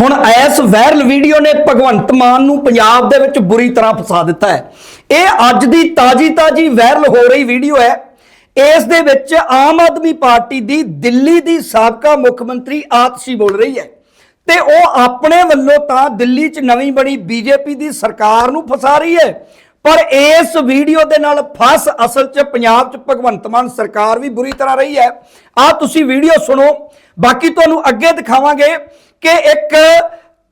ਹੁਣ ਇਸ viral video ਨੇ ਭਗਵੰਤ ਮਾਨ ਨੂੰ ਪੰਜਾਬ ਦੇ ਵਿੱਚ ਬੁਰੀ ਤਰ੍ਹਾਂ ਫਸਾ ਦਿੱਤਾ ਹੈ। ਇਹ ਅੱਜ ਦੀ ਤਾਜੀ ਤਾਜੀ ਵਾਇਰਲ ਹੋ ਰਹੀ ਵੀਡੀਓ ਹੈ। ਇਸ ਦੇ ਵਿੱਚ ਆਮ ਆਦਮੀ ਪਾਰਟੀ ਦੀ ਦਿੱਲੀ ਦੀ ਸਾਬਕਾ ਮੁੱਖ ਮੰਤਰੀ ਆਤਸ਼ੀ ਬੋਲ ਰਹੀ ਹੈ। ਤੇ ਉਹ ਆਪਣੇ ਵੱਲੋਂ ਤਾਂ ਦਿੱਲੀ 'ਚ ਨਵੀਂ ਬਣੀ ਬੀਜੇਪੀ ਦੀ ਸਰਕਾਰ ਨੂੰ ਫਸਾ ਰਹੀ ਹੈ। ਪਰ ਇਸ ਵੀਡੀਓ ਦੇ ਨਾਲ ਫਸ ਅਸਲ 'ਚ ਪੰਜਾਬ 'ਚ ਭਗਵੰਤ ਮਾਨ ਸਰਕਾਰ ਵੀ ਬੁਰੀ ਤਰ੍ਹਾਂ ਰਹੀ ਹੈ। ਆ ਤੁਸੀਂ ਵੀਡੀਓ ਸੁਣੋ। ਬਾਕੀ ਤੁਹਾਨੂੰ ਅੱਗੇ ਦਿਖਾਵਾਂਗੇ ਕਿ ਇੱਕ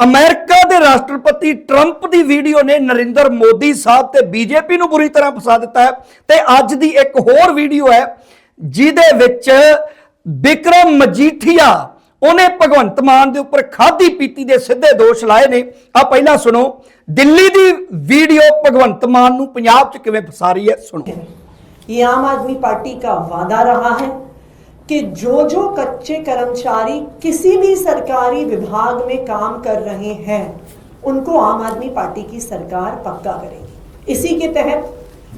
ਅਮਰੀਕਾ ਦੇ ਰਾਸ਼ਟਰਪਤੀ ਟਰੰਪ ਦੀ ਵੀਡੀਓ ਨੇ ਨਰਿੰਦਰ ਮੋਦੀ ਸਾਹਿਬ ਤੇ ਬੀਜੇਪੀ ਨੂੰ ਬੁਰੀ ਤਰ੍ਹਾਂ ਫਸਾ ਦਿੱਤਾ ਹੈ ਤੇ ਅੱਜ ਦੀ ਇੱਕ ਹੋਰ ਵੀਡੀਓ ਹੈ ਜਿਹਦੇ ਵਿੱਚ ਬਿਕਰਮ ਮਜੀਠੀਆ, ਉਹਨੇ ਭਗਵੰਤ ਮਾਨ ਦੇ ਉੱਪਰ ਖਾਦੀ ਪੀਤੀ ਦੇ ਸਿੱਧੇ ਦੋਸ਼ ਲਾਏ ਨੇ। ਆ ਪਹਿਲਾਂ ਸੁਣੋ। ਦਿੱਲੀ ਦੀ ਵੀਡੀਓ ਭਗਵੰਤ ਮਾਨ ਨੂੰ ਪੰਜਾਬ 'ਚ ਕਿਵੇਂ ਫਸਾ ਰਹੀ ਹੈ, ਸੁਣੋ। ਇਹ ਆਮ ਆਦਮੀ ਪਾਰਟੀ ਦਾ ਵਾਦਾ ਰਹਾ ਹੈ। कि जो जो कच्चे कर्मचारी किसी भी सरकारी विभाग में काम कर रहे हैं, उनको आम आदमी पार्टी की सरकार पक्का करेगी। इसी के तहत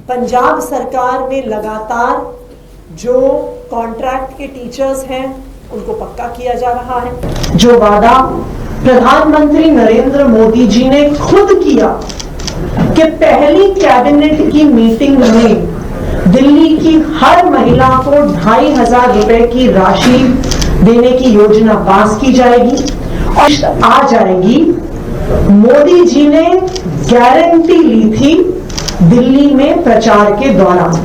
पंजाब सरकार में लगातार जो कॉन्ट्रैक्ट के टीचर्स हैं, उनको पक्का किया जा रहा है। जो वादा प्रधानमंत्री नरेंद्र मोदी जी ने खुद किया कि पहली कैबिनेट की मीटिंग में दिल्ली की हर महिला को ढाई हज़ार रुपए की राशि देने की योजना पास की जाएगी। और आ जाएगी। मोदी जी ने गारंटी ली थी दिल्ली में प्रचार के दौरान।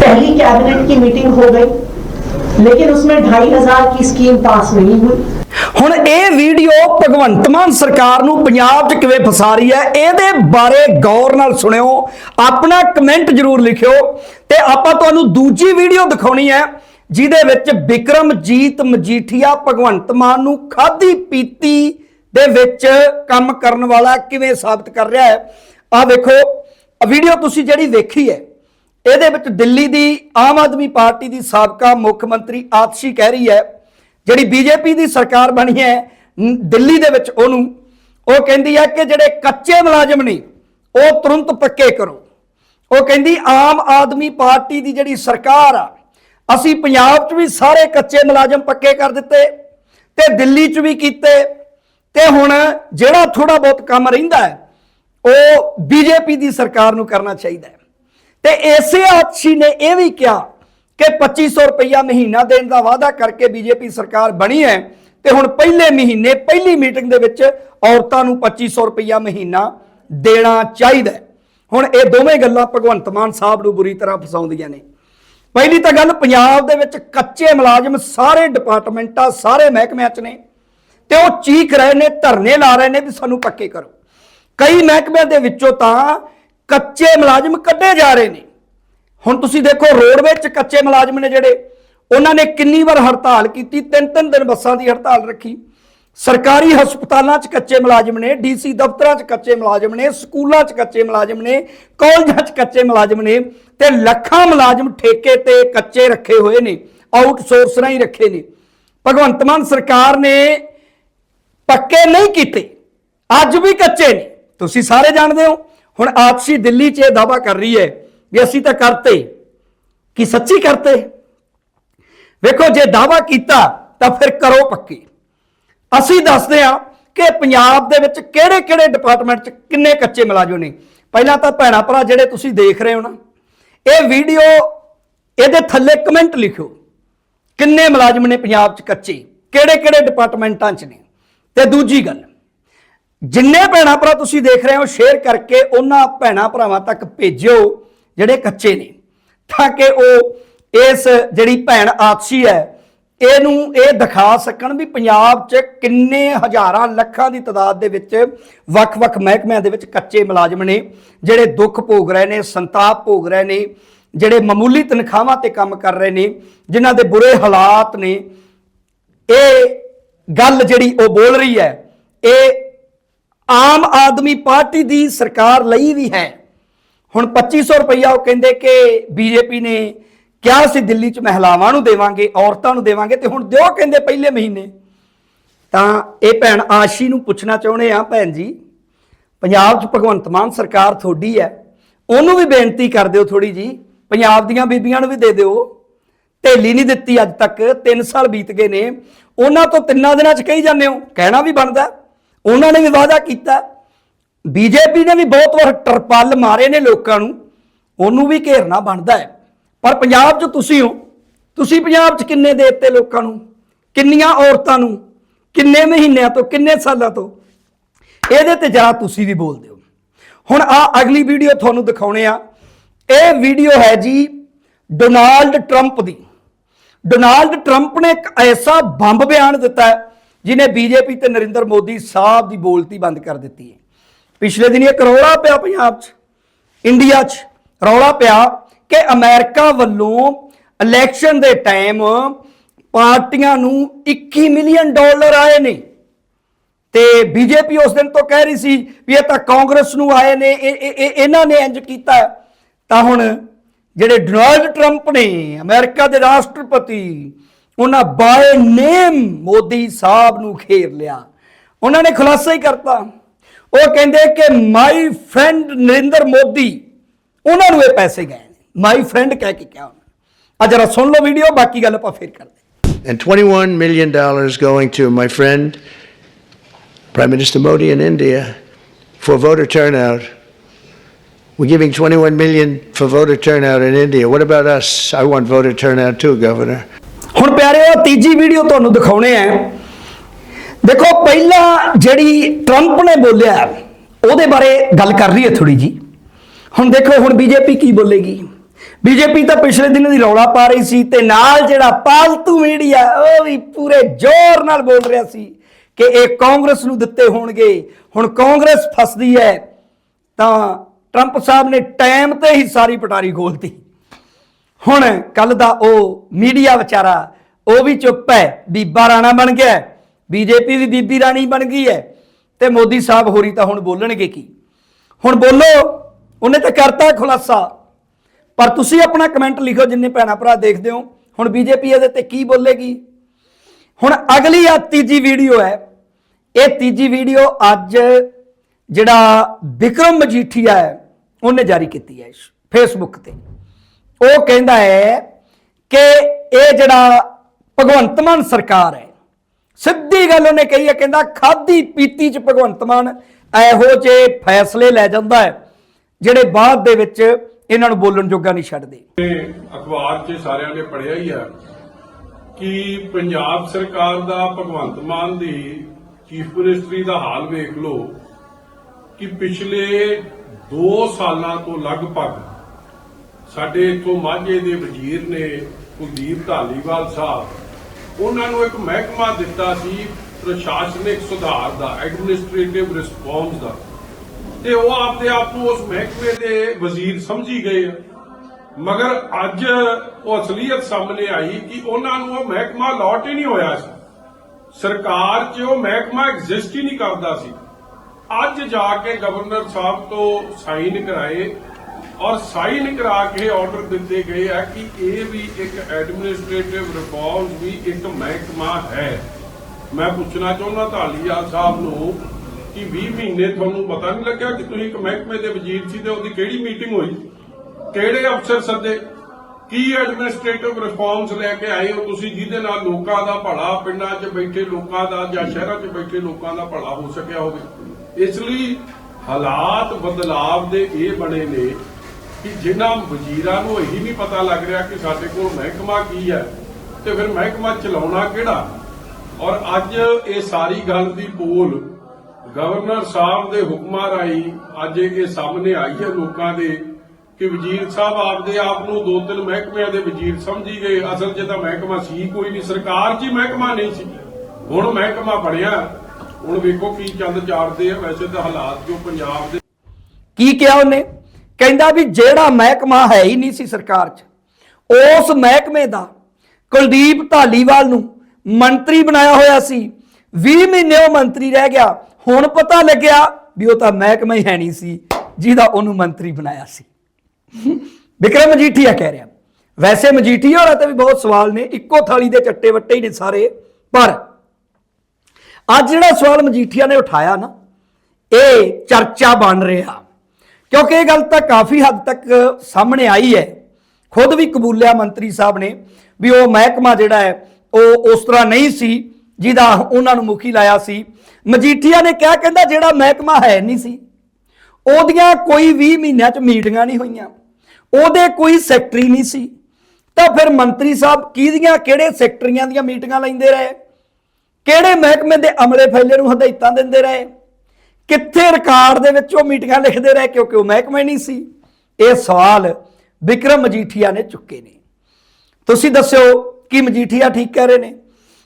पहली कैबिनेट की मीटिंग हो गई, लेकिन उसमें ढाई हज़ार की स्कीम पास नहीं हुई। ਹੁਣ ਇਹ ਵੀਡੀਓ ਭਗਵੰਤ ਮਾਨ ਸਰਕਾਰ ਨੂੰ ਪੰਜਾਬ 'ਚ ਕਿਵੇਂ ਫਸਾ ਰਹੀ ਹੈ, ਇਹਦੇ ਬਾਰੇ ਗੌਰ ਨਾਲ ਸੁਣਿਓ, ਆਪਣਾ ਕਮੈਂਟ ਜ਼ਰੂਰ ਲਿਖਿਓ, ਤੇ ਆਪਾਂ ਤੁਹਾਨੂੰ ਦੂਜੀ ਵੀਡੀਓ ਦਿਖਾਉਣੀ ਹੈ, ਜਿਹਦੇ ਵਿੱਚ ਵਿਕਰਮਜੀਤ ਮਜੀਠੀਆ ਭਗਵੰਤ ਮਾਨ ਨੂੰ ਖਾਦੀ ਪੀਤੀ ਦੇ ਵਿੱਚ ਕੰਮ ਕਰਨ ਵਾਲਾ ਕਿਵੇਂ ਸਾਬਤ ਕਰ ਰਿਹਾ ਹੈ। ਆ ਵੇਖੋ ਵੀਡੀਓ ਤੁਸੀਂ ਜਿਹੜੀ ਵੇਖੀ ਹੈ, ਇਹਦੇ ਵਿੱਚ ਦਿੱਲੀ ਦੀ ਆਮ ਆਦਮੀ ਪਾਰਟੀ ਦੀ ਸਾਬਕਾ ਮੁੱਖ ਮੰਤਰੀ ਆਤਸ਼ੀ ਕਹਿ ਰਹੀ ਹੈ ਜਿਹੜੀ ਬੀਜੇਪੀ ਦੀ ਸਰਕਾਰ ਬਣੀ ਹੈ ਦਿੱਲੀ ਦੇ ਵਿੱਚ ਉਹਨੂੰ, ਉਹ ਕਹਿੰਦੀ ਹੈ ਕਿ ਜਿਹੜੇ ਕੱਚੇ ਮੁਲਾਜ਼ਮ ਨੇ, ਉਹ ਤੁਰੰਤ ਪੱਕੇ ਕਰੋ। ਉਹ ਕਹਿੰਦੀ ਆਮ ਆਦਮੀ ਪਾਰਟੀ ਦੀ ਜਿਹੜੀ ਸਰਕਾਰ ਆ, ਅਸੀਂ ਪੰਜਾਬ 'ਚ ਵੀ ਸਾਰੇ ਕੱਚੇ ਮੁਲਾਜ਼ਮ ਪੱਕੇ ਕਰ ਦਿੱਤੇ, ਤੇ ਦਿੱਲੀ 'ਚ ਵੀ ਕੀਤੇ, ਤੇ ਹੁਣ ਜਿਹੜਾ ਥੋੜਾ ਬਹੁਤ ਕੰਮ ਰਹਿੰਦਾ ਹੈ, ਉਹ ਬੀਜੇਪੀ ਦੀ ਸਰਕਾਰ ਨੂੰ ਕਰਨਾ ਚਾਹੀਦਾ ਹੈ। ਤੇ ਇਸੇ ਆਤਸ਼ੀ ਨੇ ਇਹ ਵੀ ਕਿਹਾ ਕਿ 2500 ਰੁਪਇਆ ਮਹੀਨਾ ਦੇਣ ਦਾ ਵਾਅਦਾ ਕਰਕੇ ਬੀਜੇਪੀ ਸਰਕਾਰ ਬਣੀ ਹੈ ਤੇ ਹੁਣ ਪਹਿਲੇ ਮਹੀਨੇ, ਪਹਿਲੀ ਮੀਟਿੰਗ ਦੇ ਵਿੱਚ ਔਰਤਾਂ ਨੂੰ 2500 ਰੁਪਇਆ ਮਹੀਨਾ ਦੇਣਾ ਚਾਹੀਦਾ ਹੁਣ ਇਹ ਦੋਵੇਂ ਗੱਲਾਂ ਭਗਵੰਤ ਮਾਨ ਸਾਹਿਬ ਨੂੰ ਬੁਰੀ ਤਰ੍ਹਾਂ ਫਸਾਉਂਦੀਆਂ ਨੇ। ਪਹਿਲੀ ਤਾਂ ਗੱਲ, ਪੰਜਾਬ ਦੇ ਵਿੱਚ ਕੱਚੇ ਮੁਲਾਜ਼ਮ ਸਾਰੇ ਡਿਪਾਰਟਮੈਂਟਾਂ, ਸਾਰੇ ਮਹਿਕਮਿਆਂ 'ਚ ਨੇ ਤੇ ਉਹ ਚੀਖ ਰਹੇ ਨੇ, ਧਰਨੇ ਲਾ ਰਹੇ ਨੇ ਵੀ ਸਾਨੂੰ ਪੱਕੇ ਕਰੋ। ਕਈ ਮਹਿਕਮਿਆਂ ਦੇ ਵਿੱਚੋਂ ਤਾਂ ਕੱਚੇ ਮੁਲਾਜ਼ਮ ਕੱਢੇ ਜਾ ਰਹੇ ਨੇ। ਹੁਣ ਤੁਸੀਂ ਦੇਖੋ, ਰੋਡਵੇਜ਼ 'ਚ ਕੱਚੇ ਮੁਲਾਜ਼ਮ ਨੇ ਜਿਹੜੇ, ਉਹਨਾਂ ਨੇ ਕਿੰਨੀ ਵਾਰ ਹੜਤਾਲ ਕੀਤੀ ਤਿੰਨ ਤਿੰਨ ਦਿਨ ਬੱਸਾਂ ਦੀ ਹੜਤਾਲ ਰੱਖੀ। ਸਰਕਾਰੀ ਹਸਪਤਾਲਾਂ 'ਚ ਕੱਚੇ ਮੁਲਾਜ਼ਮ ਨੇ, ਡੀਸੀ ਦਫ਼ਤਰਾਂ 'ਚ ਕੱਚੇ ਮੁਲਾਜ਼ਮ ਨੇ, ਸਕੂਲਾਂ 'ਚ ਕੱਚੇ ਮੁਲਾਜ਼ਮ ਨੇ, ਕਾਲਜਾਂ 'ਚ ਕੱਚੇ ਮੁਲਾਜ਼ਮ ਨੇ ਤੇ ਲੱਖਾਂ ਮੁਲਾਜ਼ਮ ਠੇਕੇ ਤੇ ਕੱਚੇ ਰੱਖੇ ਹੋਏ ਨੇ, ਆਊਟਸੋਰਸ ਰਾਹੀਂ ਰੱਖੇ ਨੇ। ਭਗਵੰਤ ਮਾਨ ਸਰਕਾਰ ਨੇ ਪੱਕੇ ਨਹੀਂ ਕੀਤੇ, ਅੱਜ ਵੀ ਕੱਚੇ ਨੇ। ਤੁਸੀਂ ਸਾਰੇ ਜਾਣਦੇ ਹੋ, ਹੁਣ ਆਪਸੀ ਦਿੱਲੀ 'ਚ ਇਹ ਦਾਵਾ ਕਰ ਰਹੀ ਹੈ ਵੀ ਅਸੀਂ ਤਾਂ ਕਰਤੇ। ਕੀ ਸੱਚੀ ਕਰਤੇ? ਵੇਖੋ, ਜੇ ਦਾਵਾ ਕੀਤਾ ਤਾਂ ਫਿਰ ਕਰੋ ਪੱਕੇ। ਅਸੀਂ ਦੱਸਦੇ ਹਾਂ ਕਿ ਪੰਜਾਬ ਦੇ ਵਿੱਚ ਕਿਹੜੇ ਕਿਹੜੇ ਡਿਪਾਰਟਮੈਂਟ 'ਚ ਕਿੰਨੇ ਕੱਚੇ ਮੁਲਾਜ਼ਮ ਨੇ। ਪਹਿਲਾਂ ਤਾਂ ਭੈਣਾ ਭਰਾ ਜਿਹੜੇ ਤੁਸੀਂ ਦੇਖ ਰਹੇ ਹੋ ਨਾ, ਇਹ ਵੀਡੀਓ ਇਹਦੇ ਥੱਲੇ ਕਮੈਂਟ ਲਿਖਿਓ। ਕਿੰਨੇ ਮੁਲਾਜ਼ਮ ਨੇ ਪੰਜਾਬ 'ਚ ਕੱਚੇ? ਕਿਹੜੇ ਕਿਹੜੇ ਡਿਪਾਰਟਮੈਂਟਾਂ 'ਚ ਨੇ? ਤੇ ਦੂਜੀ ਗੱਲ, ਜਿੰਨੇ ਭੈਣਾ ਭਰਾ ਤੁਸੀਂ ਦੇਖ ਰਹੇ ਹੋ ਸ਼ੇਅਰ ਕਰਕੇ ਉਹਨਾਂ ਭੈਣਾ ਭਰਾਵਾਂ ਤੱਕ ਭੇਜਿਓ। ਜਿਹੜੇ ਕੱਚੇ ਨੇ, ਤਾਂ ਕਿ ਉਹ ਇਸ ਜਿਹੜੀ ਭੈਣ ਆਪਸੀ ਹੈ, ਇਹਨੂੰ ਇਹ ਦਿਖਾ ਸਕਣ ਵੀ ਪੰਜਾਬ 'ਚ ਕਿੰਨੇ ਹਜ਼ਾਰਾਂ ਲੱਖਾਂ ਦੀ ਤਾਦਾਦ ਦੇ ਵਿੱਚ ਵੱਖ-ਵੱਖ ਮਹਿਕਮਿਆਂ ਦੇ ਵਿੱਚ ਕੱਚੇ ਮੁਲਾਜ਼ਮ ਨੇ, ਜਿਹੜੇ ਦੁੱਖ ਭੋਗ ਰਹੇ ਨੇ, ਸੰਤਾਪ ਭੋਗ ਰਹੇ ਨੇ, ਜਿਹੜੇ ਮਾਮੂਲੀ ਤਨਖਾਹਾਂ ਤੇ ਕੰਮ ਕਰ ਰਹੇ ਨੇ, ਜਿਨ੍ਹਾਂ ਦੇ ਬੁਰੇ ਹਾਲਾਤ ਨੇ। ਇਹ ਗੱਲ ਜਿਹੜੀ ਉਹ ਬੋਲ ਰਹੀ ਹੈ, ਇਹ ਆਮ ਆਦਮੀ ਪਾਰਟੀ ਦੀ ਸਰਕਾਰ ਲਈ ਵੀ ਹੈ। ਹੁਣ 2500 ਰੁਪਈਆ ਉਹ ਕਹਿੰਦੇ ਕਿ ਬੀਜੇਪੀ ਨੇ ਕਿਹਾ ਸੀ ਦਿੱਲੀ 'ਚ ਮਹਿਲਾਵਾਂ ਨੂੰ ਦੇਵਾਂਗੇ, ਔਰਤਾਂ ਨੂੰ ਦੇਵਾਂਗੇ ਤੇ ਹੁਣ ਦਿਓ ਕਹਿੰਦੇ ਪਹਿਲੇ ਮਹੀਨੇ। ਤਾਂ ਇਹ ਭੈਣ ਆਸ਼ੀ ਨੂੰ ਪੁੱਛਣਾ ਚਾਹੁੰਦੇ ਆ ਭੈਣ ਜੀ, ਪੰਜਾਬ 'ਚ ਭਗਵੰਤ ਮਾਨ ਸਰਕਾਰ ਤੁਹਾਡੀ ਹੈ, ਉਹਨੂੰ ਵੀ ਬੇਨਤੀ ਕਰ ਦਿਓ ਥੋੜੀ ਜੀ, ਪੰਜਾਬ ਦੀਆਂ ਬੀਬੀਆਂ ਨੂੰ ਵੀ ਦੇ ਦਿਓ। ਢੇਲੀ ਨਹੀਂ ਦਿੱਤੀ ਅੱਜ ਤੱਕ 3 ਸਾਲ ਬੀਤ ਗਏ ਨੇ, ਉਹਨਾਂ ਤੋਂ ਤਿੰਨਾਂ ਦਿਨਾਂ 'ਚ ਕਹੀ ਜਾਂਦੇ ਹੋ, ਕਹਿਣਾ ਵੀ ਬਣਦਾ, ਉਹਨਾਂ ਨੇ ਵੀ ਵਾਅਦਾ ਕੀਤਾ। ਬੀਜੇਪੀ ਨੇ ਵੀ ਬਹੁਤ ਵਾਰ ਟਰਪਲ ਮਾਰੇ ਨੇ ਲੋਕਾਂ ਨੂੰ। ਉਹਨੂੰ ਵੀ ਘੇਰਨਾ ਬਣਦਾ ਹੈ। ਪਰ ਪੰਜਾਬ 'ਚ ਤੁਸੀਂ ਹੋ। ਤੁਸੀਂ ਪੰਜਾਬ 'ਚ ਕਿੰਨੇ ਦੇ ਦਿੱਤੇ ਲੋਕਾਂ ਨੂੰ? ਕਿੰਨੀਆਂ ਔਰਤਾਂ ਨੂੰ? ਕਿੰਨੇ ਮਹੀਨਿਆਂ ਤੋਂ? ਕਿੰਨੇ ਸਾਲਾਂ ਤੋਂ? ਇਹਦੇ ਤੇ ਜਰਾ ਤੁਸੀਂ ਵੀ ਬੋਲਦੇ ਹੋ ਹੁਣ ਆ ਅਗਲੀ ਵੀਡੀਓ ਤੁਹਾਨੂੰ ਦਿਖਾਉਣੇ ਆ। ਇਹ ਵੀਡੀਓ ਹੈ ਜੀ ਡੋਨਾਲਡ ਟਰੰਪ ਦੀ। ਡੋਨਾਲਡ ਟਰੰਪ ਨੇ ਇੱਕ ਐਸਾ ਬੰਬ ਬਿਆਨ ਦਿੱਤਾ ਹੈ ਜਿਨੇ ਬੀਜੇਪੀ ਤੇ ਨਰਿੰਦਰ ਮੋਦੀ ਸਾਹਿਬ ਦੀ ਬੋਲਤੀ ਬੰਦ ਕਰ ਦਿੱਤੀ ਹੈ। ਪਿਛਲੇ ਦਿਨ ਇਹ ਕਰੋੜਾ ਪਿਆ ਪੰਜਾਬ 'ਚ, ਇੰਡੀਆ 'ਚ। ਰੌਲਾ ਪਿਆ ਕਿ ਅਮਰੀਕਾ ਵੱਲੋਂ ਇਲੈਕਸ਼ਨ ਦੇ ਟਾਈਮ ਪਾਰਟੀਆਂ ਨੂੰ 21 ਮਿਲੀਅਨ ਡਾਲਰ ਆਏ ਨੇ। ਤੇ ਬੀਜੇਪੀ ਉਸ ਦਿਨ ਤੋਂ ਕਹਿ ਰਹੀ ਸੀ ਵੀ ਇਹ ਤਾਂ ਕਾਂਗਰਸ ਨੂੰ ਆਏ ਨੇ, ਇਹ- ਇਹ- ਇਹਨਾਂ ਨੇ ਇੰਜ ਕੀਤਾ। ਤਾਂ ਹੁਣ ਜਿਹੜੇ ਡੋਨਾਲਡ ਟਰੰਪ ਨੇ, ਅਮਰੀਕਾ ਦੇ ਰਾਸ਼ਟਰਪਤੀ, ਉਹਨਾਂ ਬਾਏ ਨੇਮ ਮੋਦੀ ਸਾਹਿਬ ਨੂੰ ਖੇਰ ਲਿਆ। ਉਹਨਾਂ ਨੇ ਖੁਲਾਸਾ ਹੀ ਕਰਤਾ। ਉਹ ਕਹਿੰਦੇ ਕਿ ਮਾਈ ਫਰੈਂਡ ਨਰਿੰਦਰ ਮੋਦੀ ਉਹਨਾਂ ਨੂੰ ਇਹ ਪੈਸੇ ਗਏ ਨੇ ਮਾਈ ਫਰੈਂਡ ਕਹਿ ਕੇ ਕਿਹਾ ਉਹਨਾਂ ਆ ਜਰਾ ਸੁਣ ਲਓ ਵੀਡੀਓ ਬਾਕੀ ਗੱਲ ਆਪਾਂ ਫੇਰ ਕਰਦੇ ਹਾਂ। and 21 million dollars going to my friend Prime Minister Modi in India for voter turnout. We're giving 21 million for voter turnout in India. What about us? I want voter turnout too, Governor. ਹੁਣ ਪਿਆਰਿਓ ਤੀਜੀ video ਤੁਹਾਨੂੰ ਦਿਖਾਉਣੇ ਆ ਦੇਖੋ, ਪਹਿਲਾਂ ਜਿਹੜੀ Trump ਨੇ ਬੋਲਿਆ, ਉਹਦੇ ਬਾਰੇ ਗੱਲ ਕਰ ਰਹੀ ਹੈ ਥੋੜੀ ਜੀ ਹੁਣ ਦੇਖੋ, ਹੁਣ ਬੀਜੇਪੀ ਕੀ ਬੋਲੇਗੀ? ਬੀਜੇਪੀ ਤਾਂ ਪਿਛਲੇ ਦਿਨ ਦੀ ਰੌਲਾ ਪਾ ਰਹੀ ਸੀ ਤੇ ਨਾਲ ਜਿਹੜਾ ਪਾਲਤੂ ਮੀਡੀਆ, ਉਹ ਵੀ ਪੂਰੇ ਜ਼ੋਰ ਨਾਲ ਬੋਲ ਰਿਹਾ ਸੀ ਕਿ ਇਹ ਕਾਂਗਰਸ ਨੂੰ ਦਿੱਤੇ ਹੋਣਗੇ। ਹੁਣ ਕਾਂਗਰਸ ਫਸਦੀ ਹੈ, ਤਾਂ ਟਰੰਪ ਸਾਹਿਬ ਨੇ ਟਾਈਮ ਤੇ ਹੀ ਸਾਰੀ ਪਟਾਰੀ ਖੋਲਤੀ। ਹੁਣ ਕੱਲ ਦਾ ਉਹ ਮੀਡੀਆ ਵਿਚਾਰਾ, ਉਹ ਵੀ ਚੁੱਪ ਹੈ ਬੀਬਾ ਰਾਣਾ ਬਣ ਗਿਆ। ਬੀਜੇਪੀ ਵੀ ਬੀਬੀ ਰਾਣੀ ਬਣ ਗਈ ਹੈ ਤੇ ਮੋਦੀ ਸਾਹਿਬ ਹੋਰੀ ਤਾਂ ਹੁਣ ਬੋਲਣਗੇ ਕੀ? ਹੁਣ ਬੋਲੋ, ਉਹਨੇ ਤਾਂ ਕਰਤਾ ਖੁਲਾਸਾ। ਪਰ ਤੁਸੀਂ ਆਪਣਾ ਕਮੈਂਟ ਲਿਖੋ ਜਿੰਨੇ ਭੈਣਾ ਭਰਾ ਦੇਖਦੇ ਹੋ, ਹੁਣ ਬੀਜੇਪੀ ਇਹਦੇ ਤੇ ਕੀ ਬੋਲੇਗੀ? ਹੁਣ ਅਗਲੀ ਆ ਤੀਜੀ ਵੀਡੀਓ ਹੈ। ਇਹ ਤੀਜੀ ਵੀਡੀਓ ਅੱਜ ਜਿਹੜਾ ਵਿਕਰਮ ਮਜੀਠੀਆ ਹੈ, ਉਹਨੇ ਜਾਰੀ ਕੀਤੀ ਹੈ ਫੇਸਬੁੱਕ ਤੇ। ਉਹ ਕਹਿੰਦਾ ਹੈ ਕਿ ਇਹ ਜਿਹੜਾ ਭਗਵੰਤ ਮਾਨ ਸਰਕਾਰ ਹੈ ਸਿੱਧੀ ਗੱਲ ਉਹਨੇ ਕਹੀ ਹੈ ਕਹਿੰਦਾ ਖਾਦੀ ਪੀਤੀ ਚ ਭਗਵੰਤ ਮਾਨ ਇਹੋ ਜਿਹੇ ਫੈਸਲੇ ਲੈ ਜਾਂਦਾ ਹੈ, ਜਿਹੜੇ ਬਾਅਦ ਦੇ ਵਿੱਚ ਇਹਨਾਂ ਨੂੰ ਬੋਲਣ ਜੋਗਾ ਨਹੀਂ ਛੱਡਦੇ। ਅਖਬਾਰ 'ਚ ਸਾਰਿਆਂ ਨੇ ਪੜ੍ਹਿਆ ਹੀ ਆ ਕਿ ਪੰਜਾਬ ਸਰਕਾਰ ਦਾ, ਭਗਵੰਤ ਮਾਨ ਦੀ ਚੀਫ ਮਿਨਿਸਟਰੀ ਦਾ ਹਾਲ ਵੇਖ ਲਓ ਕਿ ਪਿਛਲੇ 2 ਸਾਲਾਂ ਤੋਂ ਲਗਭਗ ਸਾਡੇ ਇੱਥੋਂ ਮਾਝੇ ਦੇ ਵਜ਼ੀਰ ਨੇ ਕੁਲਦੀਪ ਢਾਲੀਵਾਲ ਸਾਹਿਬ ਉਹਨਾਂ ਨੂੰ ਇੱਕ ਮਹਿਕਮਾ ਦਿੱਤਾ ਸੀ ਪ੍ਰਸ਼ਾਸਨਿਕ ਸੁਧਾਰ ਦਾ ਐਡਮਿਨਿਸਟ੍ਰੇਟਿਵ ਰਿਸਪੌਂਸ ਦਾ। ਤੇ ਉਹ ਆਪਦੇ ਆਪ ਨੂੰ ਉਸ ਮਹਿਕਮੇ ਦੇ ਵਜ਼ੀਰ ਸਮਝੀ ਗਏ ਮਗਰ ਅੱਜ ਉਹ ਅਸਲੀਅਤ ਸਾਹਮਣੇ ਆਈ ਕਿ ਉਹਨਾਂ ਨੂੰ ਉਹ ਮਹਿਕਮਾ ਲੋਟ ਹੀ ਨਹੀਂ ਹੋਇਆ ਸੀ। ਸਰਕਾਰ 'ਚ ਉਹ ਮਹਿਕਮਾ ਐਗਜ਼ਿਸਟ ਹੀ ਨਹੀਂ ਕਰਦਾ ਸੀ। ਅੱਜ ਜਾ ਕੇ ਗਵਰਨਰ ਸਾਹਿਬ ਤੋਂ ਸਾਈਨ ਕਰਾਏ ਔਰ ਸਾਈਨ ਕਰਾ ਕੇ ਆਰਡਰ ਦਿੱਤੇ ਗਏ ਆ ਕਿ ਇਹ ਵੀ ਇੱਕ ਐਡਮਿਨਿਸਟ੍ਰੇਟਿਵ ਰਿਫਾਰਮ ਵੀ ਇੱਕ ਮਹਿਕਮਾ ਹੈ। ਮੈਂ ਪੁੱਛਣਾ ਚਾਹੁੰਦਾ ਢਾਲੀਵਾਲ ਸਾਹਿਬ ਨੂੰ ਕਿ 20 ਮਹੀਨੇ ਤੁਹਾਨੂੰ ਪਤਾ ਨਹੀਂ ਲੱਗਿਆ ਕਿ ਤੁਸੀਂ ਇੱਕ ਮਹਿਕਮੇ ਦੇ ਵਜ਼ੀਰ ਸੀ ਤੇ ਉਹਦੀ ਕਿਹੜੀ ਮੀਟਿੰਗ ਹੋਈ? ਕਿਹੜੇ ਅਫਸਰ ਸੱਦੇ? ਕੀ ਐਡਮਿਨਿਸਟ੍ਰੇਟਿਵ ਰਿਫਾਰਮਸ ਲੈ ਕੇ ਆਏ ਹੋ ਤੁਸੀਂ ਜਿਹਦੇ ਨਾਲ ਲੋਕਾਂ ਦਾ ਭਲਾ ਪਿੰਡਾਂ 'ਚ ਬੈਠੇ ਲੋਕਾਂ ਦਾ ਜਾਂ ਸ਼ਹਿਰਾਂ 'ਚ ਬੈਠੇ ਲੋਕਾਂ ਦਾ ਭਲਾ ਹੋ ਸਕਿਆ ਹੋਵੇ? ਇਸ ਲਈ ਹਾਲਾਤ ਬਦਲਾਵ ਦੇ ਇਹ ਬਣੇ ਨੇ ਕਿ ਜਿਨ੍ਹਾਂ ਵਜ਼ੀਰਾਂ ਨੂੰ ਇਹੀ ਨਹੀਂ ਪਤਾ ਲੱਗ ਰਿਹਾ ਕਿ ਸਾਡੇ ਕੋਲ ਮਹਿਕਮਾ ਕੀ ਹੈ, ਤੇ ਫਿਰ ਮਹਿਕਮਾ ਚਲਾਉਣਾ ਕਿਹੜਾ? ਔਰ ਅੱਜ ਇਹ ਸਾਰੀ ਗੱਲ ਦੀ ਪੋਲ ਗਵਰਨਰ ਸਾਹਿਬ ਦੇ ਹੁਕਮਾਂ ਰਾਹੀਂ ਅੱਜ ਇਹ ਸਾਹਮਣੇ ਆਈ ਹੈ ਲੋਕਾਂ ਦੇ ਕਿ ਵਜ਼ੀਰ ਸਾਹਿਬ ਆਪਦੇ ਆਪ ਨੂੰ ਦੋ ਤਿੰਨ ਮਹਿਕਮਿਆਂ ਦੇ ਵਜ਼ੀਰ ਸਮਝੀ ਗਏ। ਅਸਲ 'ਚ ਤਾਂ ਮਹਿਕਮਾ ਸੀ, ਕੋਈ ਨਹੀਂ। ਸਰਕਾਰ 'ਚ ਹੀ ਮਹਿਕਮਾ ਨਹੀਂ ਸੀ। ਹੁਣ ਮਹਿਕਮਾ ਬਣਿਆ। ਹੁਣ ਵੇਖੋ ਕੀ ਚੰਦ ਚਾੜਦੇ ਆ। ਵੈਸੇ ਤਾਂ ਹਾਲਾਤ ਜੋ ਪੰਜਾਬ ਦੇ ਕੀ ਕਿਹਾ ਉਹਨੇ? ਕਹਿੰਦਾ ਵੀ ਜਿਹੜਾ ਮਹਿਕਮਾ ਹੈ ਹੀ ਨਹੀਂ ਸੀ ਸਰਕਾਰ 'ਚ, ਉਸ ਮਹਿਕਮੇ ਦਾ ਕੁਲਦੀਪ ਢਾਲੀਵਾਲ ਨੂੰ ਮੰਤਰੀ ਬਣਾਇਆ ਹੋਇਆ ਸੀ। 20 ਮਹੀਨੇ ਉਹ ਮੰਤਰੀ ਰਹਿ ਗਿਆ। ਹੁਣ ਪਤਾ ਲੱਗਿਆ ਵੀ ਉਹ ਤਾਂ ਮਹਿਕਮਾ ਹੀ ਹੈ ਨਹੀਂ ਸੀ, ਜਿਹਦਾ ਉਹਨੂੰ ਮੰਤਰੀ ਬਣਾਇਆ ਸੀ। ਵਿਕਰਮ ਮਜੀਠੀਆ ਕਹਿ ਰਿਹਾ। ਵੈਸੇ ਮਜੀਠੀਆ ਹੋਰਾਂ ਤੇ ਵੀ ਬਹੁਤ ਸਵਾਲ ਨੇ, ਇੱਕੋ ਥਾਲੀ ਦੇ ਚੱਟੇ ਵੱਟੇ ਹੀ ਨੇ ਸਾਰੇ, ਪਰ ਅੱਜ ਜਿਹੜਾ ਸਵਾਲ ਮਜੀਠੀਆ ਨੇ ਉਠਾਇਆ ਨਾ, ਇਹ ਚਰਚਾ ਬਣ ਰਿਹਾ। ਕਿਉਂਕਿ ਇਹ ਗੱਲ ਤਾਂ ਕਾਫੀ ਹੱਦ ਤੱਕ ਸਾਹਮਣੇ ਆਈ ਹੈ। ਖੁਦ ਵੀ ਕਬੂਲਿਆ ਮੰਤਰੀ ਸਾਹਿਬ ਨੇ ਵੀ ਉਹ ਮਹਿਕਮਾ ਜਿਹੜਾ ਹੈ, ਉਹ ਉਸ ਤਰ੍ਹਾਂ ਨਹੀਂ ਸੀ ਜਿਹਦਾ ਉਹਨਾਂ ਨੂੰ ਮੁਖੀ ਲਾਇਆ ਸੀ। ਮਜੀਠੀਆ ਨੇ ਕਿਹਾ, ਕਹਿੰਦਾ ਜਿਹੜਾ ਮਹਿਕਮਾ ਹੈ ਨਹੀਂ ਸੀ, ਉਹਦੀਆਂ ਕੋਈ 20 ਮਹੀਨਿਆਂ ਚ ਮੀਟਿੰਗਾਂ ਨਹੀਂ ਹੋਈਆਂ, ਉਹਦੇ ਕੋਈ ਸੈਕਟਰੀ ਨਹੀਂ ਸੀ। ਤਾਂ ਫਿਰ ਮੰਤਰੀ ਸਾਹਿਬ ਕਿਹਦੀਆਂ, ਕਿਹੜੇ ਸੈਕਟਰੀਆਂ ਦੀਆਂ ਮੀਟਿੰਗਾਂ ਲੈਂਦੇ ਰਹੇ? ਕਿਹੜੇ ਮਹਿਕਮੇ ਦੇ ਅਮਲੇ ਫੈਲੇ ਨੂੰ ਹਦਾਇਤਾਂ ਦਿੰਦੇ ਰਹੇ? ਕਿੱਥੇ ਰਿਕਾਰਡ ਦੇ ਵਿੱਚ ਉਹ ਮੀਟਿੰਗਾਂ ਲਿਖਦੇ ਰਹੇ? ਕਿਉਂਕਿ ਉਹ ਮਹਿਕਮੇ ਨਹੀਂ ਸੀ। ਇਹ ਸਵਾਲ ਵਿਕਰਮ ਮਜੀਠੀਆ ਨੇ ਚੁੱਕੇ ਨੇ। ਤੁਸੀਂ ਦੱਸਿਓ ਕਿ ਮਜੀਠੀਆ ਠੀਕ ਕਹਿ ਰਹੇ ਨੇ?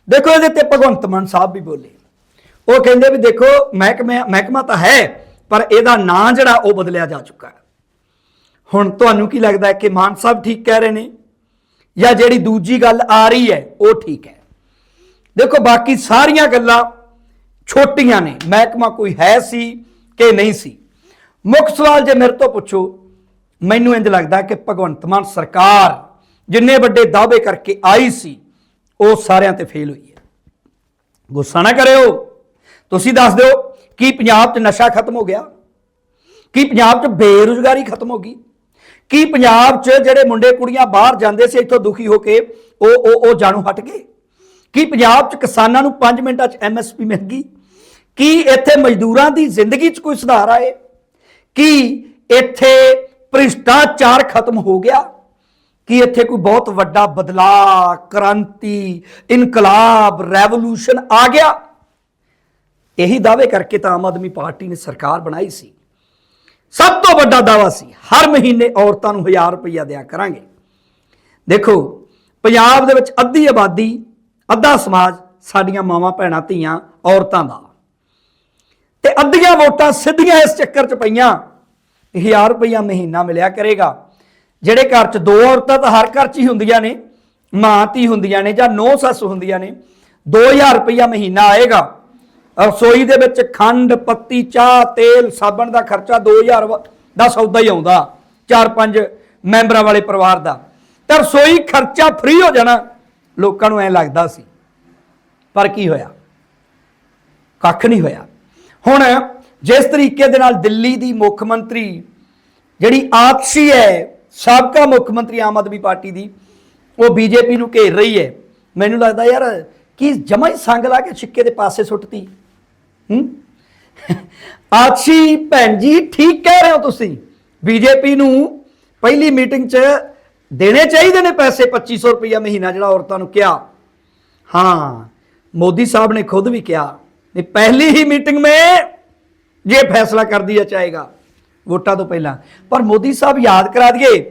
ਦੇਖੋ ਇਹਦੇ ਤੇ ਭਗਵੰਤ ਮਾਨ ਸਾਹਿਬ ਵੀ ਬੋਲੇ। ਉਹ ਕਹਿੰਦੇ ਵੀ ਦੇਖੋ, ਮਹਿਕਮਾ ਮਹਿਕਮਾ ਤਾਂ ਹੈ, ਪਰ ਇਹਦਾ ਨਾਂ ਜਿਹੜਾ ਉਹ ਬਦਲਿਆ ਜਾ ਚੁੱਕਾ ਹੈ। ਹੁਣ ਤੁਹਾਨੂੰ ਕੀ ਲੱਗਦਾ ਹੈ ਕਿ ਮਾਨ ਸਾਹਿਬ ਠੀਕ ਕਹਿ ਰਹੇ ਨੇ? ਜਾਂ ਜਿਹੜੀ ਦੂਜੀ ਗੱਲ ਆ ਰਹੀ ਹੈ, ਉਹ ਠੀਕ ਹੈ? ਦੇਖੋ ਬਾਕੀ ਸਾਰੀਆਂ ਗੱਲਾਂ ਛੋਟੀਆਂ ਨੇ, ਮਹਿਕਮਾ ਕੋਈ ਹੈ ਸੀ ਕਿ ਨਹੀਂ ਸੀ? ਮੁੱਖ ਸਵਾਲ ਜੇ ਮੇਰੇ ਤੋਂ ਪੁੱਛੋ, ਮੈਨੂੰ ਇੰਜ ਲੱਗਦਾ ਕਿ ਭਗਵੰਤ ਮਾਨ ਸਰਕਾਰ ਜਿੰਨੇ ਵੱਡੇ ਦਾਅਵੇ ਕਰਕੇ ਆਈ ਸੀ, ਉਹ ਸਾਰਿਆਂ ਤੇ ਫੇਲ ਹੋਈ ਹੈ। ਗੁੱਸਾ ਨਾ ਕਰਿਓ। ਤੁਸੀਂ ਦੱਸ ਦਿਓ, ਕੀ ਪੰਜਾਬ 'ਚ ਨਸ਼ਾ ਖਤਮ ਹੋ ਗਿਆ? ਕੀ ਪੰਜਾਬ 'ਚ ਬੇਰੁਜ਼ਗਾਰੀ ਖਤਮ ਹੋ ਗਈ? ਕੀ ਪੰਜਾਬ 'ਚ ਜਿਹੜੇ ਮੁੰਡੇ ਕੁੜੀਆਂ ਬਾਹਰ ਜਾਂਦੇ ਸੀ, ਇੱਥੋਂ ਦੁਖੀ ਹੋ ਕੇ ਉਹ ਉਹ ਉਹ ਜਾਣੂ ਹਟ ਗਏ? ਕੀ ਪੰਜਾਬ 'ਚ ਕਿਸਾਨਾਂ ਨੂੰ 5 ਮਿੰਟਾਂ 'ਚ ਐਮਐਸਪੀ ਮਿਲ ਗਈ? ਕੀ ਇੱਥੇ ਮਜ਼ਦੂਰਾਂ ਦੀ ਜ਼ਿੰਦਗੀ 'ਚ ਕੋਈ ਸੁਧਾਰ ਆਏ? ਕੀ ਇੱਥੇ ਭ੍ਰਿਸ਼ਟਾਚਾਰ ਖਤਮ ਹੋ ਗਿਆ? ਕੀ ਇੱਥੇ ਕੋਈ ਬਹੁਤ ਵੱਡਾ ਬਦਲਾਅ, ਕ੍ਰਾਂਤੀ, ਇਨਕਲਾਬ, ਰੈਵੋਲੂਸ਼ਨ ਆ ਗਿਆ? ਇਹੀ ਦਾਅਵੇ ਕਰਕੇ ਤਾਂ ਆਮ ਆਦਮੀ ਪਾਰਟੀ ਨੇ ਸਰਕਾਰ ਬਣਾਈ ਸੀ। ਸਭ ਤੋਂ ਵੱਡਾ ਦਾਅਵਾ ਸੀ, ਹਰ ਮਹੀਨੇ ਔਰਤਾਂ ਨੂੰ 1000 ਰੁਪਈਆ ਦਿਆ ਕਰਾਂਗੇ। ਦੇਖੋ, ਪੰਜਾਬ ਦੇ ਵਿੱਚ ਅੱਧੀ ਆਬਾਦੀ, ਅੱਧਾ ਸਮਾਜ, ਸਾਡੀਆਂ ਮਾਵਾਂ, ਭੈਣਾਂ, ਧੀਆਂ, ਔਰਤਾਂ ਦਾ। ਤੇ ਅੱਧੀਆਂ ਵੋਟਾਂ ਸਿੱਧੀਆਂ ਇਸ ਚੱਕਰ 'ਚ ਪਈਆਂ। 1000 ਰੁਪਈਆ ਮਹੀਨਾ ਮਿਲਿਆ ਕਰੇਗਾ। ਜਿਹੜੇ ਘਰ 'ਚ ਦੋ ਔਰਤਾਂ ਤਾਂ ਹਰ ਘਰ 'ਚ ਹੀ ਹੁੰਦੀਆਂ ਨੇ, ਮਾਂ, ਧੀ ਹੁੰਦੀਆਂ ਨੇ ਜਾਂ ਨੌ ਸੱਸ ਹੁੰਦੀਆਂ ਨੇ 2000 ਰੁਪਈਆ ਮਹੀਨਾ ਆਏਗਾ। ਰਸੋਈ ਦੇ ਵਿੱਚ ਖੰਡ, ਪੱਤੀ, ਚਾਹ, ਤੇਲ, ਸਾਬਣ ਦਾ ਖਰਚਾ 2000 ਵ- ਦਾ ਸੌਦਾ ਹੀ ਆਉਂਦਾ, ਚਾਰ ਪੰਜ ਮੈਂਬਰਾਂ ਵਾਲੇ ਪਰਿਵਾਰ ਦਾ। ਤਾਂ ਰਸੋਈ ਖਰਚਾ ਫ੍ਰੀ ਹੋ ਜਾਣਾ, ਲੋਕਾਂ ਨੂੰ ਐ ਲੱਗਦਾ ਸੀ। ਪਰ ਕੀ ਹੋਇਆ? ਕੱਖ ਨਹੀਂ ਹੋਇਆ। ਹੁਣ ਜਿਸ ਤਰੀਕੇ ਦੇ ਨਾਲ ਦਿੱਲੀ ਦੀ ਮੁੱਖ ਮੰਤਰੀ ਜਿਹੜੀ ਆਪਸੀ ਹੈ, ਸਾਬਕਾ ਮੁੱਖ ਮੰਤਰੀ ਆਮ ਆਦਮੀ ਪਾਰਟੀ ਦੀ, ਉਹ ਬੀਜੇਪੀ ਨੂੰ ਘੇਰ ਰਹੀ ਹੈ। ਮੈਨੂੰ ਲੱਗਦਾ ਯਾਰ ਕੀ ਜਮਾ ਹੀ ਸੰਗ ਲਾ ਕੇ ਛਿੱਕੇ ਦੇ ਪਾਸੇ ਸੁੱਟਤੀ। ਹੂੰ? ਆਪਸੀ ਭੈਣ ਜੀ, ਠੀਕ ਕਹਿ ਰਹੇ ਹੋ ਤੁਸੀਂ। ਬੀਜੇਪੀ ਨੂੰ ਪਹਿਲੀ ਮੀਟਿੰਗ 'ਚ ਦੇਣੇ ਚਾਹੀਦੇ ਨੇ ਪੈਸੇ 2500 ਰੁਪਇਆ ਮਹੀਨਾ ਜਿਹੜਾ ਔਰਤਾਂ ਨੂੰ ਕਿਹਾ। ਹਾਂ, ਮੋਦੀ ਸਾਹਿਬ ਨੇ ਖੁਦ ਵੀ ਕਿਹਾ। कि पहली ही मीटिंग में ये फैसला कर दिया जाएगा ਵੋਟਾਂ ਤੋਂ ਪਹਿਲਾਂ ਪਰ ਮੋਦੀ ਸਾਹਿਬ ਯਾਦ ਕਰਾ ਦਈਏ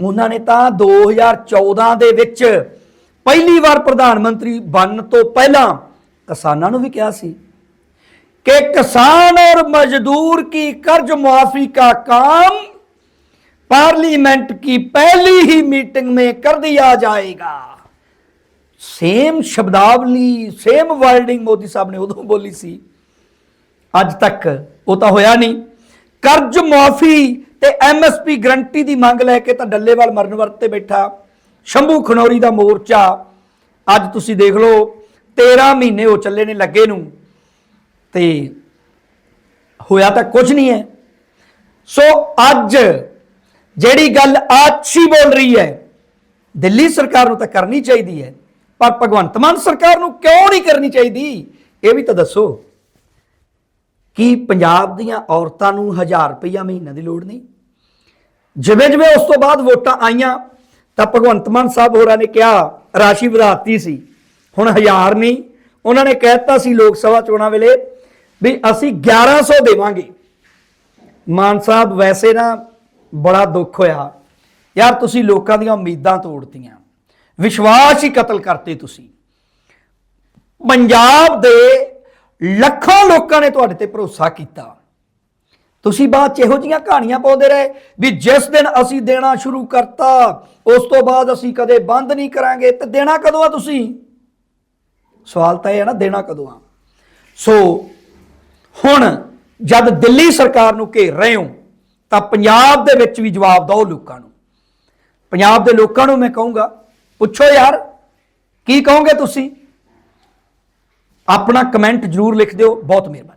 ਉਹਨਾਂ ਨੇ ਤਾਂ 2014 ਦੇ ਵਿੱਚ ਪਹਿਲੀ ਵਾਰ ਪ੍ਰਧਾਨ ਮੰਤਰੀ ਬਣਨ ਤੋਂ ਪਹਿਲਾਂ ਕਿਸਾਨਾਂ ਨੂੰ ਵੀ ਕਿਹਾ ਸੀ कि किसान और मजदूर की कर्ज मुआफी का काम पार्लियामेंट की पहली ही मीटिंग में कर दिया जाएगा ਸੇਮ ਸ਼ਬਦਾਵਲੀ, ਸੇਮ ਵਰਡਿੰਗ ਮੋਦੀ ਸਾਹਿਬ ਨੇ ਉਦੋਂ ਬੋਲੀ ਸੀ। ਅੱਜ ਤੱਕ ਉਹ ਤਾਂ ਹੋਇਆ ਨਹੀਂ। ਕਰਜ਼ ਮੁਆਫੀ ਤੇ ਐਮਐਸਪੀ ਗਰੰਟੀ ਦੀ ਮੰਗ ਲੈ ਕੇ ਤਾਂ ਡੱਲੇਵਾਲ ਮਰਨ ਵਰਤ ਤੇ ਬੈਠਾ। ਸ਼ੰਭੂ ਖਨੌਰੀ ਦਾ ਮੋਰਚਾ, ਅੱਜ ਤੁਸੀਂ ਦੇਖ ਲਓ 13 ਮਹੀਨੇ ਉਹ ਚੱਲੇ ਨੇ ਲੱਗੇ ਨੂੰ। ਤੇ ਹੋਇਆ ਤਾਂ ਕੁਝ ਨਹੀਂ ਹੈ। ਸੋ ਅੱਜ ਜਿਹੜੀ ਗੱਲ ਆਛੀ ਬੋਲ ਰਹੀ ਹੈ, ਦਿੱਲੀ ਸਰਕਾਰ ਨੂੰ ਤਾਂ ਕਰਨੀ ਚਾਹੀਦੀ ਹੈ। ਪਰ ਭਗਵੰਤ ਮਾਨ ਸਰਕਾਰ ਨੂੰ ਕਿਉਂ ਨਹੀਂ ਕਰਨੀ ਚਾਹੀਦੀ? ਇਹ ਵੀ ਤਾਂ ਦੱਸੋ। ਕਿ ਪੰਜਾਬ ਦੀਆਂ ਔਰਤਾਂ ਨੂੰ 1000 ਰੁਪਈਆ ਮਹੀਨਾ ਦੀ ਲੋੜ ਨਹੀਂ? ਜਿਵੇਂ ਜਿਵੇਂ ਉਸ ਤੋਂ ਬਾਅਦ ਵੋਟਾਂ ਆਈਆਂ, ਤਾਂ ਭਗਵੰਤ ਮਾਨ ਸਾਹਿਬ ਹੋਰਾਂ ਨੇ ਕਿਹਾ, ਰਾਸ਼ੀ ਵਧਾਤੀ ਸੀ। ਹੁਣ 1000 ਨਹੀਂ। ਉਹਨਾਂ ਨੇ ਕਹਿਤਾ ਸੀ ਲੋਕ ਸਭਾ ਚੋਣਾਂ ਵੇਲੇ ਵੀ ਅਸੀਂ 1100 ਦੇਵਾਂਗੇ। ਮਾਨ ਸਾਹਿਬ ਵੈਸੇ ਨਾ ਬੜਾ ਦੁੱਖ ਹੋਇਆ। ਯਾਰ ਤੁਸੀਂ ਲੋਕਾਂ ਦੀਆਂ ਉਮੀਦਾਂ ਤੋੜਤੀਆਂ। ਵਿਸ਼ਵਾਸ ਹੀ ਕਤਲ ਕਰਤੇ ਤੁਸੀਂ। ਪੰਜਾਬ ਦੇ ਲੱਖਾਂ ਲੋਕਾਂ ਨੇ ਤੁਹਾਡੇ ਤੇ ਭਰੋਸਾ ਕੀਤਾ। ਤੁਸੀਂ ਬਾਅਦ ਚ ਇਹੋ ਜੀਆਂ ਕਹਾਣੀਆਂ ਪਾਉਂਦੇ ਰਹੇ ਵੀ ਜਿਸ ਦਿਨ ਅਸੀਂ ਦੇਣਾ ਸ਼ੁਰੂ ਕਰਤਾ, ਉਸ ਤੋਂ ਬਾਅਦ ਅਸੀਂ ਕਦੇ ਬੰਦ ਨਹੀਂ ਕਰਾਂਗੇ, ਤੇ ਦੇਣਾ ਕਦੋਂ ਆ ਤੁਸੀਂ? ਸਵਾਲ ਤਾਂ ਇਹ ਹੈ ਨਾ, ਦੇਣਾ ਕਦੋਂ ਆ? ਸੋ, ਹੁਣ ਜਦ ਦਿੱਲੀ ਸਰਕਾਰ ਨੂੰ ਘੇਰ ਰਹੇ ਹੋ, ਤਾਂ ਪੰਜਾਬ ਦੇ ਵਿੱਚ ਵੀ ਜਵਾਬ ਦਿਓ ਲੋਕਾਂ ਨੂੰ। ਪੰਜਾਬ ਦੇ ਲੋਕਾਂ ਨੂੰ ਮੈਂ ਕਹੂੰਗਾ ਪੁੱਛੋ ਯਾਰ ਕੀ ਕਹੋਗੇ ਤੁਸੀਂ? ਆਪਣਾ ਕਮੈਂਟ ਜਰੂਰ ਲਿਖ ਦਿਓ ਬਹੁਤ ਮਿਹਰਬਾਨੀ।